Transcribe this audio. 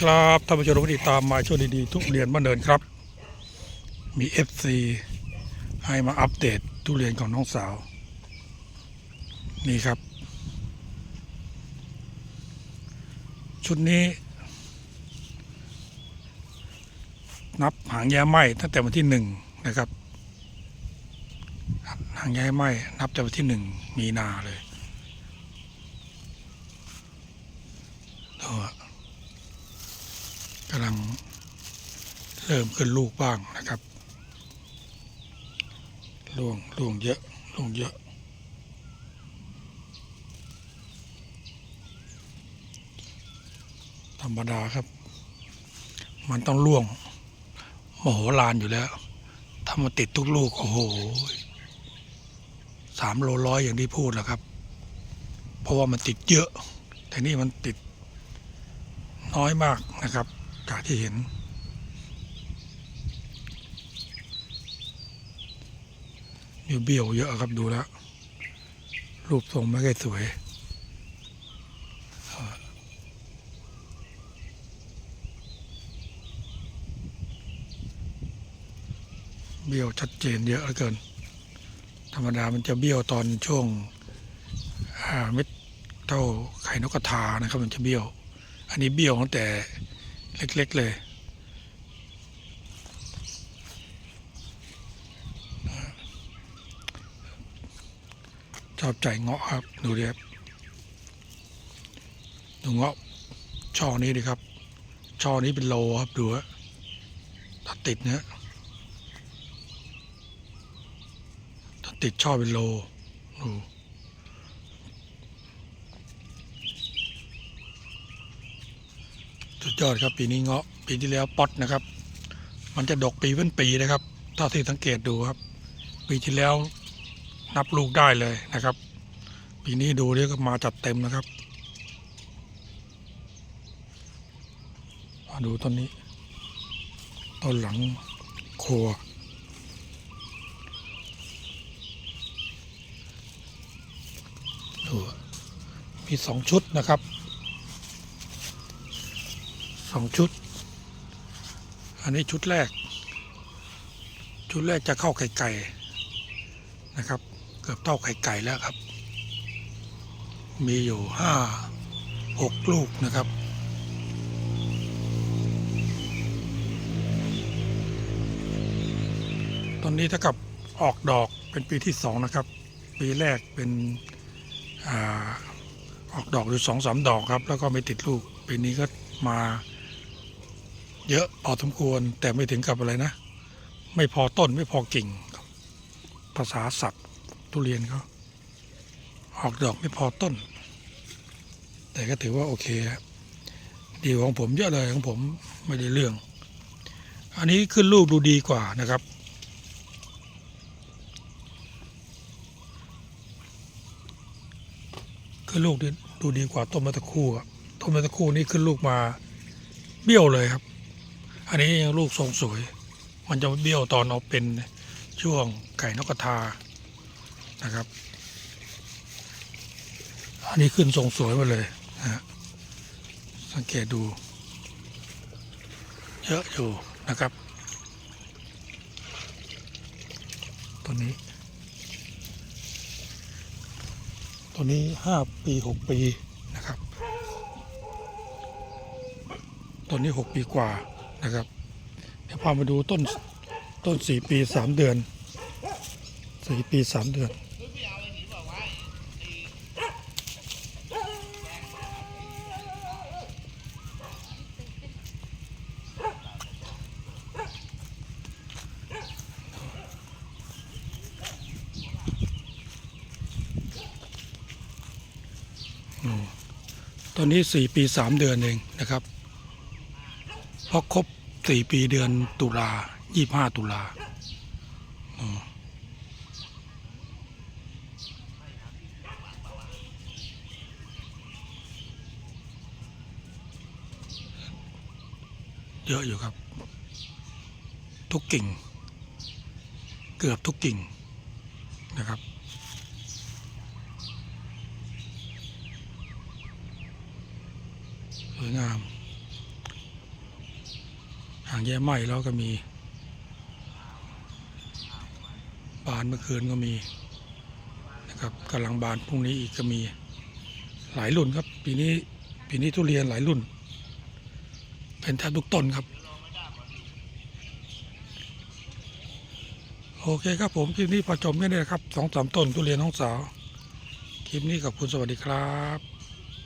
ครับท่านผู้ชมที่ติดตามมาช่วยดีๆทุเรียนบ้านเดินครับ มี FC ให้มาอัปเดตทุเรียนของน้องสาว นี่ครับ ชุดนี้ นับหางแย้ไหมตั้งแต่วันที่หนึ่งนะครับ หางแย้ไหมนับจากวันที่หนึ่งมีนาเลยตัว กำลังเริ่มขึ้นลูกบ้างนะครับล่วงล่วงเยอะล่วงเยอะธรรมดาครับ มันต้องล่วงมโหฬารอยู่แล้ว ถ้ามาติดทุกลูก โอ้โหสามโลร้อยอย่างที่พูดแหละครับ เพราะว่ามันติดเยอะ แต่นี่มันติดน้อยมากนะครับ จากที่เห็น มีเบี้ยวเยอะครับดูแล้ว รูปทรงไม่ค่อยสวยเบี้ยวชัดเจนเยอะเหลือเกิน ธรรมดามันจะเบี้ยวตอนช่วงอ่าเม็ดเท่าไข่นกกระทานะครับ มันจะเบี้ยว อันนี้เบี้ยวตั้งแต่ เล็กๆเลยชอบใจเงาะครับ ดูดิครับดูเงาะช่อนี้ดิครับ ช่อนี้เป็นโลครับ ดูฮะถ้าติดเนี้ยถ้าติดช่อเป็นโลดู สุดยอดครับปีนี้เงาะปีที่แล้วป๊อตนะครับ มันจะดกปีเป็นปีนะครับเท่าที่สังเกตดูครับ ปีที่แล้วนับลูกได้เลยนะครับ ปีนี้ดูเรียกมาจัดเต็มนะครับมาดูต้นนี้ต้นหลังครัวดูมีสองชุดนะครับ สองชุด อันนี้ชุดแรก ชุดแรกจะเข้าไข่ไก่นะครับ เกือบเท่าไข่ไก่แล้วครับ มีอยู่ห้าหกลูกนะครับตอนนี้เท่ากับออกดอกเป็นปีที่สองนะครับ ปีแรกเป็นอออกดอกอยู่สองสามดอกครับ แล้วก็ไม่ติดลูก ปีนี้ก็มา เยอะพอสมควรแต่ไม่ถึงกับอะไรนะ ไม่พอต้นไม่พอกิ่งภาษาศัพท์ทุเรียนเขาออกดอกไม่พอต้น แต่ก็ถือว่าโอเคดีของผมเยอะเลยของผมไม่ได้เรื่อง อันนี้ขึ้นลูกดูดีกว่านะครับ ขึ้นลูกดูดูดีกว่าต้นมะตะคู่ครับต้นมะตะคู่นี่ขึ้นลูกมาเบี้ยวเลยครับ อันนี้ยังลูกทรงสวย มันจะเบี้ยวตอนเอาเป็นช่วงไก่นกกระทานะครับ อันนี้ขึ้นทรงสวยมาเลยนะฮะสังเกตดู เยอะอยู่นะครับตัวนี้ตัวนี้ห้าปีหกปีนะครับต้นนี้หกปีกว่า นะครับ เดี๋ยวพามาดูต้นต้นสี่ปีสามเดือนสี่ปีสามเดือนตอนนี้สี่ปีสามเดือนเองนะครับเพราะครบ สี่ปีเดือนตุลายี่ห้าตุลาเยอะอยู่ครับ ทุกกิ่ง เกือบทุกกิ่งนะครับสวยงาม หางแย่ไหมแล้วก็มีบานเมื่อคืนก็มีนะครับกำลังบานพรุ่งนี้อีกก็มีหลายรุ่นครับ ปีนี้ปีนี้ทุเรียนหลายรุ่น เป็นแทบทุกต้นครับ โอเคครับผมคลิปนี้พอจบแค่นี้นะครับสองสามต้นทุเรียนน้องสาว คลิปนี้กับคุณสวัสดีครับ